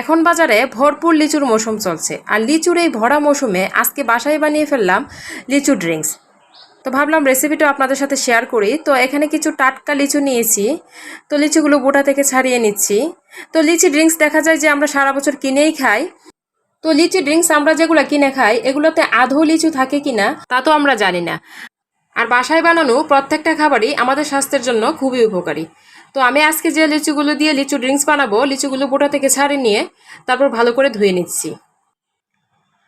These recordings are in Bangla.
এখন বাজারে ভরপুর লিচুর মৌসুম চলছে, আর লিচুর এই ভরা মৌসুমে আজকে বাসায় বানিয়ে ফেললাম লিচু ড্রিঙ্কস। তো ভাবলাম রেসিপিটা আপনাদের সাথে শেয়ার করি। তো এখানে কিছু টাটকা লিচু নিয়েছি, তো লিচুগুলো গোটা থেকে ছাড়িয়ে নিচ্ছি। তো লিচি ড্রিঙ্কস দেখা যায় যে আমরা সারা বছর কিনেই খাই। তো লিচি ড্রিঙ্কস আমরা যেগুলো কিনে খাই, এগুলোতে আধো লিচু থাকে কিনা তা তো আমরা জানি না। আর বাসায় বানানো প্রত্যেকটা খাবারই আমাদের স্বাস্থ্যের জন্য খুবই উপকারী। তো আমি আজকে যে লিচুগুলো দিয়ে লিচু ড্রিঙ্কস বানাবো, লিচুগুলো বোটা থেকে ছাড়িয়ে নিয়ে তারপর ভালো করে ধুয়ে নিচ্ছি।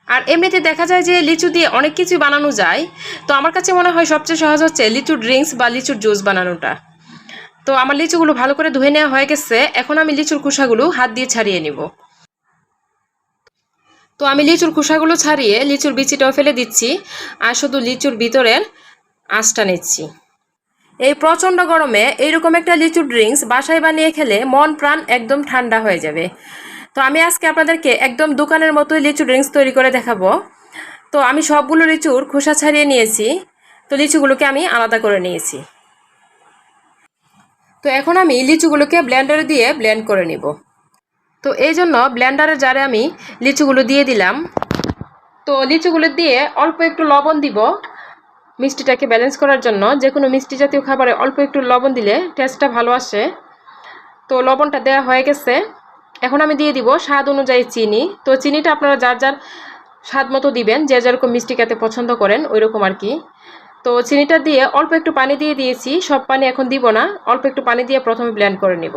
আর এমনিতে দেখা যায় যে লিচু দিয়ে অনেক কিছু বানানো যায়, তো আমার কাছে মনে হয় সবচেয়ে সহজ হচ্ছে লিচু ড্রিঙ্কস বা লিচুর জুস বানানোটা। তো আমার লিচুগুলো ভালো করে ধুয়ে নেওয়া হয়ে গেছে, এখন আমি লিচুর খোসাগুলো হাত দিয়ে ছাড়িয়ে নিব। তো আমি লিচুর খোসাগুলো ছাড়িয়ে লিচুর বিচিটাও ফেলে দিচ্ছি, আর শুধু লিচুর ভিতরের আঁশটা নিচ্ছি। এই প্রচণ্ড গরমে এইরকম একটা লিচু ড্রিঙ্কস বাসায় বানিয়ে খেলে মন, প্রাণ একদম ঠান্ডা হয়ে যাবে। তো আমি আজকে আপনাদেরকে একদম দোকানের মতোই লিচু ড্রিঙ্কস তৈরি করে দেখাবো। তো আমি সবগুলো লিচুর খোসা ছাড়িয়ে নিয়েছি। তো লিচুগুলোকে আমি আলাদা করে নিয়েছি। তো এখন আমি লিচুগুলোকে ব্লেন্ডারে দিয়ে ব্লেন্ড করে নিব। তো এই জন্য ব্লেন্ডারের জারে আমি লিচুগুলো দিয়ে দিলাম। তো লিচুগুলো দিয়ে অল্প একটু লবণ দিব। মিষ্টিটাকে ব্যালেন্স করার জন্য যে কোনো মিষ্টি জাতীয় খাবারে অল্প একটু লবণ দিলে টেস্টটা ভালো আসে। তো লবণটা দেওয়া হয়ে গেছে। এখন আমি দিয়ে দিব স্বাদ অনুযায়ী চিনি। তো চিনিটা আপনারা যার যার স্বাদ মতো দিবেন, যে যেরকম মিষ্টি খেতে পছন্দ করেন ওই রকম আর কি। তো চিনিটা দিয়ে অল্প একটু পানি দিয়ে দিয়েছি, সব পানি এখন দিব না, অল্প একটু পানি দিয়ে প্রথমে ব্লেন্ড করে নিব।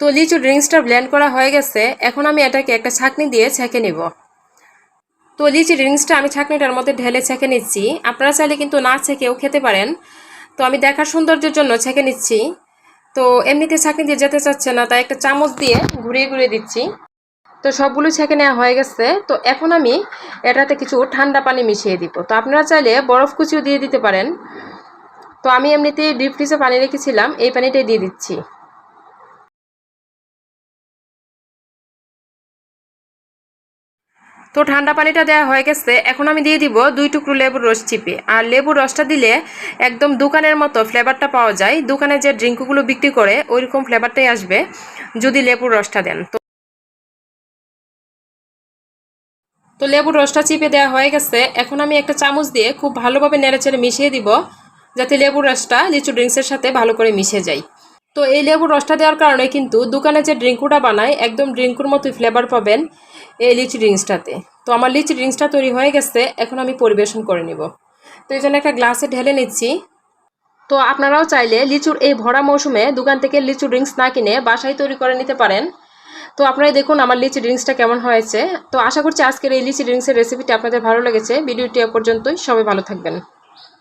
তো লিচু ড্রিঙ্কসটা ব্লেন্ড করা হয়ে গেছে, এখন আমি এটাকে একটা ছাঁকনি দিয়ে ছেঁকে নিব। তো লিচি ড্রিঙ্কসটা আমি ছাঁকনিটার মধ্যে ঢেলে ছেঁকে নিচ্ছি। আপনারা চাইলে কিন্তু না ছেঁকেও খেতে পারেন। তো আমি দেখার সৌন্দর্যের জন্য ছেঁকে নিচ্ছি। তো এমনিতে ছাঁকনি দিয়ে যেতে চাচ্ছে না, তাই একটা চামচ দিয়ে ঘুরিয়ে ঘুরিয়ে দিচ্ছি। তো সবগুলো ছেঁকে নেওয়া হয়ে গেছে। তো এখন আমি এটাতে কিছু ঠান্ডা পানি মিশিয়ে দিব। তো আপনারা চাইলে বরফ কুচিও দিয়ে দিতে পারেন। তো আমি এমনিতে ডিপ ফ্রিজে পানি রেখেছিলাম, এই পানিটাই দিয়ে দিচ্ছি। তো ঠান্ডা পানিটা দেওয়া হয়ে গেছে, এখন আমি দিয়ে দিব দুই টুকরো লেবুর রস চিপে। আর লেবুর রসটা দিলে একদম দোকানের মতো ফ্লেভারটা পাওয়া যায়, দোকানে যে ড্রিঙ্কগুলো বিক্রি করে ওই রকম ফ্লেভারটাই আসবে যদি লেবুর রসটা দেন। তো তো লেবুর রসটা চিপে দেওয়া হয়ে গেছে, এখন আমি একটা চামচ দিয়ে খুব ভালোভাবে নেড়েচেড়ে মিশিয়ে দিব, যাতে লেবুর রসটা লিচু ড্রিঙ্কসের সাথে ভালো করে মিশে যায়। তো এই লেবুর রসটা দেওয়ার কারণে কিন্তু দোকানে যে ড্রিঙ্কুটা বানায়, একদম ড্রিঙ্কুর মতোই ফ্লেভার পাবেন এই লিচি ড্রিঙ্কসটাতে। তো আমার লিচি ড্রিঙ্কসটা তৈরি হয়ে গেছে, এখন আমি পরিবেশন করে নিব। তো এই জন্য একটা গ্লাসে ঢেলে নিচ্ছি। তো আপনারাও চাইলে লিচুর এই ভরা মৌসুমে দোকান থেকে লিচু ড্রিঙ্কস না কিনে বাসায় তৈরি করে নিতে পারেন। তো আপনারা দেখুন আমার লিচি ড্রিঙ্কসটা কেমন হয়েছে। তো আশা করছি আজকের এই লিচি ড্রিঙ্কসের রেসিপিটি আপনাদের ভালো লেগেছে। ভিডিওটি এ পর্যন্তই। সবাই ভালো থাকবেন।